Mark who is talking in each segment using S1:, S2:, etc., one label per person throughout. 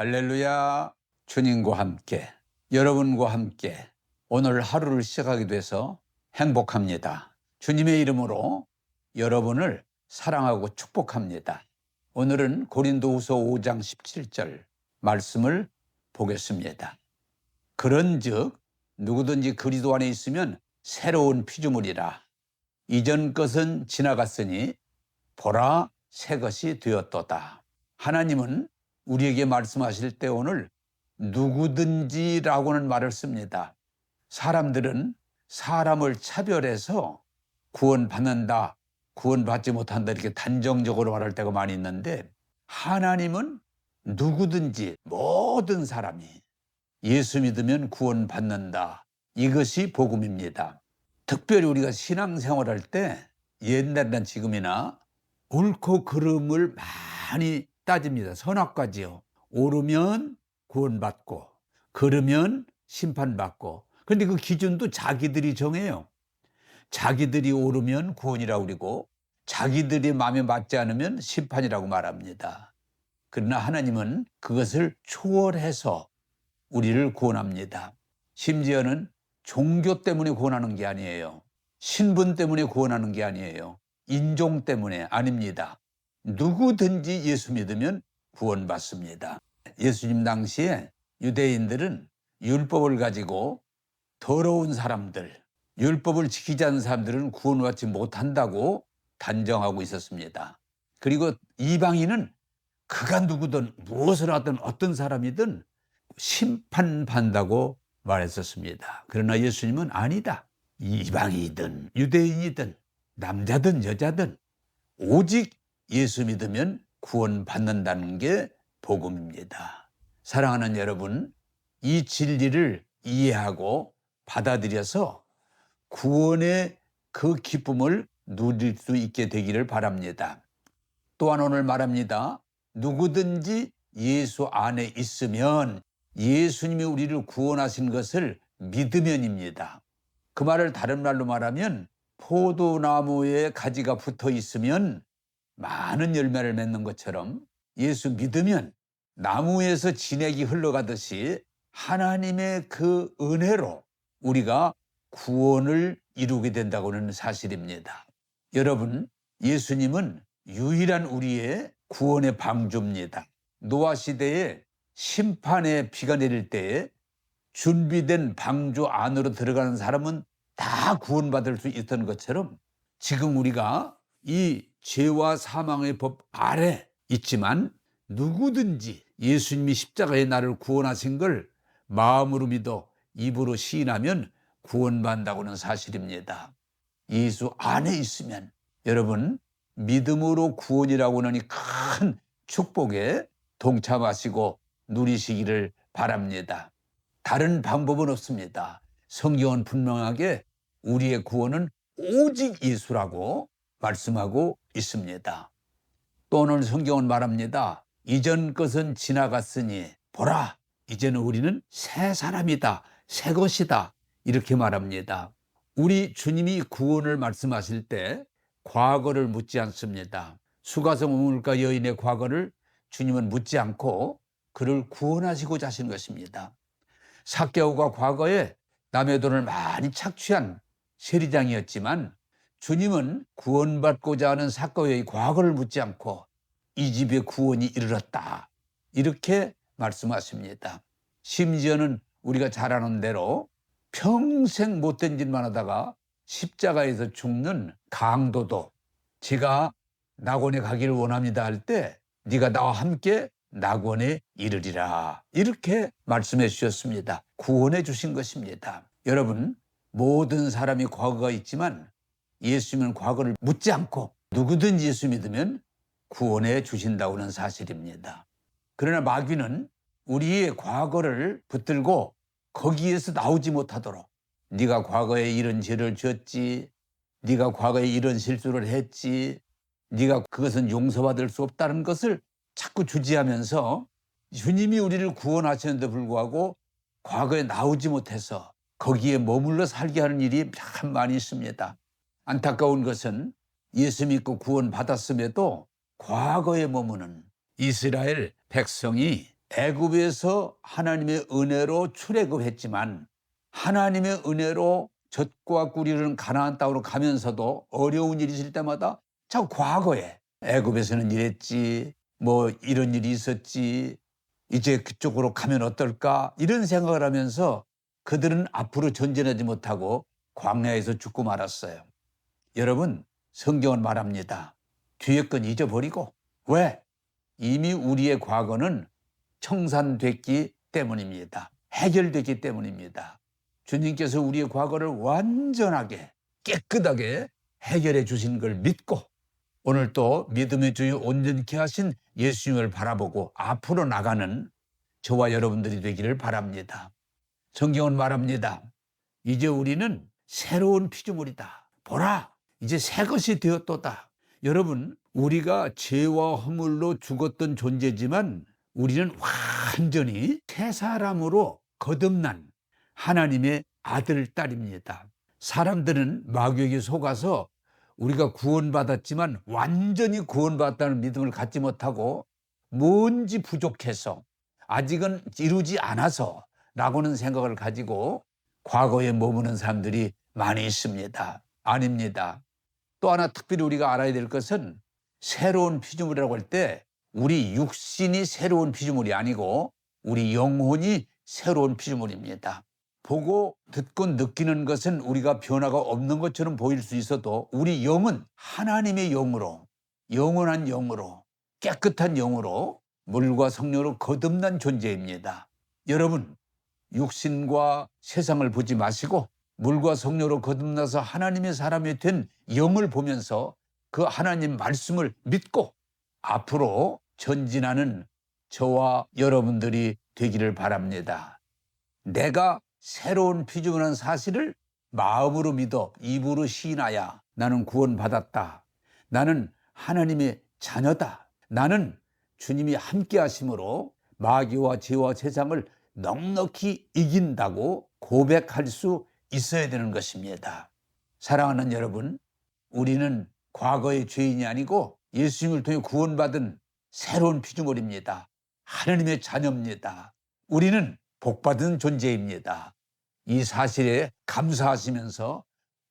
S1: 할렐루야. 주님과 함께, 여러분과 함께 오늘 하루를 시작하게 돼서 행복합니다. 주님의 이름으로 여러분을 사랑하고 축복합니다. 오늘은 고린도후서 5장 17절 말씀을 보겠습니다. 그런즉 누구든지 그리스도 안에 있으면 새로운 피조물이라 이전 것은 지나갔으니 보라 새 것이 되었도다. 하나님은 우리에게 말씀하실 때 오늘 누구든지라고는 말을 씁니다. 사람들은 사람을 차별해서 구원받는다, 구원받지 못한다 이렇게 단정적으로 말할 때가 많이 있는데 하나님은 누구든지 모든 사람이 예수 믿으면 구원받는다. 이것이 복음입니다. 특별히 우리가 신앙생활할 때 옛날이나 지금이나 옳고 그름을 많이 따집니다. 선악과지요. 오르면 구원받고 그러면 심판받고 그런데 그 기준도 자기들이 정해요. 자기들이 오르면 구원이라고 그러고 자기들이 마음에 맞지 않으면 심판이라고 말합니다. 그러나 하나님은 그것을 초월해서 우리를 구원합니다. 심지어는 종교 때문에 구원하는 게 아니에요. 신분 때문에 구원하는 게 아니에요. 인종 때문에 아닙니다. 누구든지 예수 믿으면 구원받습니다. 예수님 당시에 유대인들은 율법을 가지고 더러운 사람들, 율법을 지키지 않는 사람들은 구원받지 못한다고 단정하고 있었습니다. 그리고 이방인은 그가 누구든 무엇을 하든 어떤 사람이든 심판받는다고 말했었습니다. 그러나 예수님은 아니다. 이방이든 유대인이든 남자든 여자든 오직 예수 믿으면 구원받는다는 게 복음입니다. 사랑하는 여러분, 이 진리를 이해하고 받아들여서 구원의 그 기쁨을 누릴 수 있게 되기를 바랍니다. 또한 오늘 말합니다. 누구든지 예수 안에 있으면 예수님이 우리를 구원하신 것을 믿으면입니다. 그 말을 다른 말로 말하면 포도나무에 가지가 붙어 있으면 많은 열매를 맺는 것처럼 예수 믿으면 나무에서 진액이 흘러가듯이 하나님의 그 은혜로 우리가 구원을 이루게 된다고는 사실입니다. 여러분, 예수님은 유일한 우리의 구원의 방주입니다. 노아 시대에 심판의 비가 내릴 때에 준비된 방주 안으로 들어가는 사람은 다 구원받을 수 있던 것처럼 지금 우리가 이 죄와 사망의 법 아래 있지만 누구든지 예수님이 십자가에 나를 구원하신 걸 마음으로 믿어 입으로 시인하면 구원받는다고는 사실입니다. 예수 안에 있으면 여러분 믿음으로 구원이라고 이큰 축복에 동참하시고 누리시기를 바랍니다. 다른 방법은 없습니다. 성경은 분명하게 우리의 구원은 오직 예수라고 말씀하고 있습니다. 또 오늘 성경은 말합니다. 이전 것은 지나갔으니 보라 이제는 우리는 새 사람이다 새 것이다 이렇게 말합니다. 우리 주님이 구원을 말씀하실 때 과거를 묻지 않습니다. 수가성 우물가 여인의 과거를 주님은 묻지 않고 그를 구원하시고자 하신 것입니다. 사개오가 과거에 남의 돈을 많이 착취한 세리장이었지만 주님은 구원받고자 하는 사개오의 과거를 묻지 않고 이 집에 구원이 이르렀다. 이렇게 말씀하십니다. 심지어는 우리가 잘 아는 대로 평생 못된 짓만 하다가 십자가에서 죽는 강도도 제가 낙원에 가기를 원합니다 할 때 네가 나와 함께 낙원에 이르리라 이렇게 말씀해 주셨습니다. 구원해 주신 것입니다. 여러분 모든 사람이 과거가 있지만 예수님은 과거를 묻지 않고 누구든지 예수 믿으면 구원해 주신다고는 사실입니다. 그러나 마귀는 우리의 과거를 붙들고 거기에서 나오지 못하도록 네가 과거에 이런 죄를 지었지 네가 과거에 이런 실수를 했지 네가 그것은 용서받을 수 없다는 것을 자꾸 주지하면서 주님이 우리를 구원하시는데 불구하고 과거에 나오지 못해서 거기에 머물러 살게 하는 일이 참 많이 있습니다. 안타까운 것은 예수 믿고 구원 받았음에도 과거에 머무는 이스라엘 백성이 애굽에서 하나님의 은혜로 출애굽했지만 하나님의 은혜로 젖과 꿀이 흐르는 가나안 땅으로 가면서도 어려운 일이 있을 때마다 자꾸 과거에 애굽에서는 이랬지 뭐 이런 일이 있었지 이제 그쪽으로 가면 어떨까 이런 생각을 하면서 그들은 앞으로 전진하지 못하고 광야에서 죽고 말았어요. 여러분 성경은 말합니다. 뒤에 건 잊어버리고 왜? 이미 우리의 과거는 청산됐기 때문입니다. 해결됐기 때문입니다. 주님께서 우리의 과거를 완전하게 깨끗하게 해결해 주신 걸 믿고 오늘 또 믿음의 주여 온전케 하신 예수님을 바라보고 앞으로 나가는 저와 여러분들이 되기를 바랍니다. 성경은 말합니다. 이제 우리는 새로운 피조물이다. 보라, 이제 새 것이 되었도다. 여러분, 우리가 죄와 허물로 죽었던 존재지만 우리는 완전히 새 사람으로 거듭난 하나님의 아들, 딸입니다. 사람들은 마귀에게 속아서 우리가 구원받았지만 완전히 구원받았다는 믿음을 갖지 못하고 뭔지 부족해서 아직은 이루지 않아서 라고는 생각을 가지고 과거에 머무는 사람들이 많이 있습니다. 아닙니다. 또 하나 특별히 우리가 알아야 될 것은 새로운 피조물이라고 할 때 우리 육신이 새로운 피조물이 아니고 우리 영혼이 새로운 피조물입니다. 보고 듣고 느끼는 것은 우리가 변화가 없는 것처럼 보일 수 있어도 우리 영은 하나님의 영으로 영원한 영으로 깨끗한 영으로 물과 성령으로 거듭난 존재입니다. 여러분 육신과 세상을 보지 마시고 물과 성령으로 거듭나서 하나님의 사람이 된 영을 보면서 그 하나님 말씀을 믿고 앞으로 전진하는 저와 여러분들이 되기를 바랍니다. 내가 새로운 피조물한 사실을 마음으로 믿어 입으로 시인하야 나는 구원받았다. 나는 하나님의 자녀다. 나는 주님이 함께 하심으로 마귀와 죄와 세상을 넉넉히 이긴다고 고백할 수 있어야 되는 것입니다. 사랑하는 여러분, 우리는 과거의 죄인이 아니고 예수님을 통해 구원받은 새로운 피조물입니다. 하나님의 자녀입니다. 우리는 복받은 존재입니다. 이 사실에 감사하시면서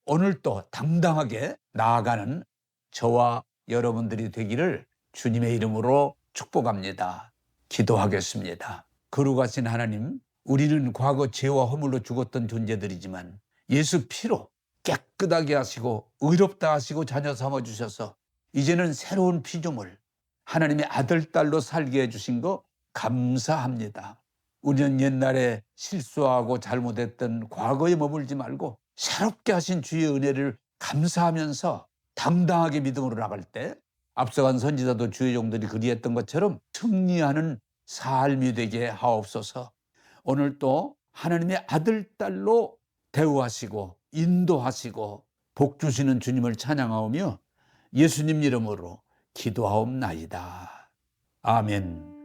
S1: 오늘 또 당당하게 나아가는 저와 여러분들이 되기를 주님의 이름으로 축복합니다. 기도하겠습니다. 거룩하신 하나님, 우리는 과거 죄와 허물로 죽었던 존재들이지만 예수 피로 깨끗하게 하시고 의롭다 하시고 자녀 삼아 주셔서 이제는 새로운 피조물 하나님의 아들 딸로 살게 해 주신 거 감사합니다. 우리는 옛날에 실수하고 잘못했던 과거에 머물지 말고 새롭게 하신 주의 은혜를 감사하면서 당당하게 믿음으로 나갈 때 앞서간 선지자도 주의 종들이 그리했던 것처럼 승리하는 삶이 되게 하옵소서. 오늘 또 하나님의 아들 딸로 대우하시고 인도하시고 복 주시는 주님을 찬양하오며 예수님 이름으로 기도하옵나이다. 아멘.